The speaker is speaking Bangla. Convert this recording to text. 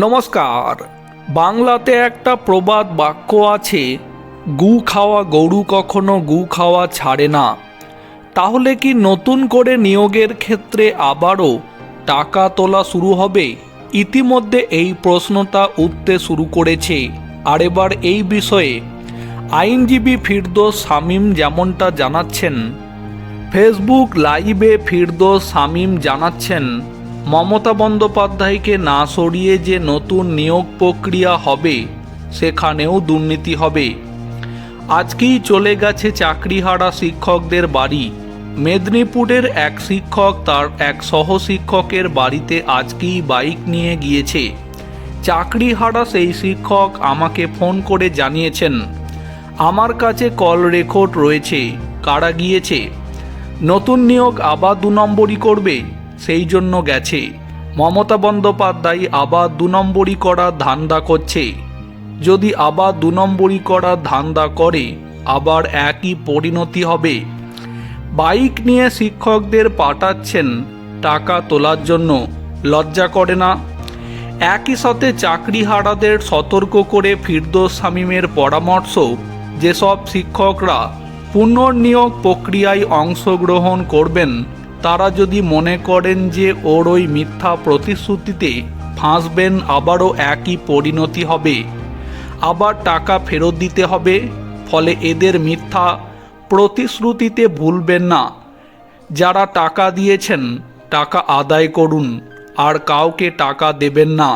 নমস্কার। বাংলাতে একটা প্রবাদ বাক্য আছে, গু খাওয়া গরু কখনো গু খাওয়া ছাড়ে না। তাহলে কি নতুন করে নিয়োগের ক্ষেত্রে আবারও টাকা তোলা শুরু হবে? ইতিমধ্যে এই প্রশ্নটা উঠতে শুরু করেছে। আর এবার এই বিষয়ে আইনজীবী ফিরদোস শামীম যেমনটা জানাচ্ছেন, ফেসবুক লাইভে ফিরদোস শামীম জানাচ্ছেন মমতা বন্দ্যোপাধ্যায়কে না সরিয়ে যে নতুন নিয়োগ প্রক্রিয়া হবে, সেখানেও দুর্নীতি হবে। আজকেই চলে গেছে চাকরিহারা শিক্ষকদের বাড়ি। মেদিনীপুরের এক শিক্ষক তার এক সহশিক্ষকের বাড়িতে আজকেই বাইক নিয়ে গিয়েছে। চাকরিহারা সেই শিক্ষক আমাকে ফোন করে জানিয়েছেন, আমার কাছে কল রেকর্ড রয়েছে, কারা গিয়েছে? নতুন নিয়োগ আবার দু নম্বরই করবে? সেই জন্য গেছে। মমতা বন্দ্যোপাধ্যায় আবার দু নম্বরই করার ধান্দা করছে। যদি আবার দু নম্বরই করার ধান্দা করে, আবার একই পরিণতি হবে। বাইক নিয়ে শিক্ষকদের পাঠাচ্ছেন টাকা তোলার জন্য। লজ্জা করে না? একই সাথে চাকরিহারাদের সতর্ক করে ফিরদোস শামীমের পরামর্শ, যেসব শিক্ষকরা পুনর্নিয়োগ প্রক্রিয়ায় অংশগ্রহণ করবেন তারা যদি মনে করেন যে ওর ওই মিথ্যা প্রতিশ্রুতিতে ফাঁসবেন, আবারও একই পরিণতি হবে। আবার টাকা ফেরত দিতে হবে, ফলে এদের মিথ্যা প্রতিশ্রুতিতে ভুলবেন না। যারা টাকা দিয়েছেন, টাকা আদায় করুন, আর কাউকে টাকা দেবেন না।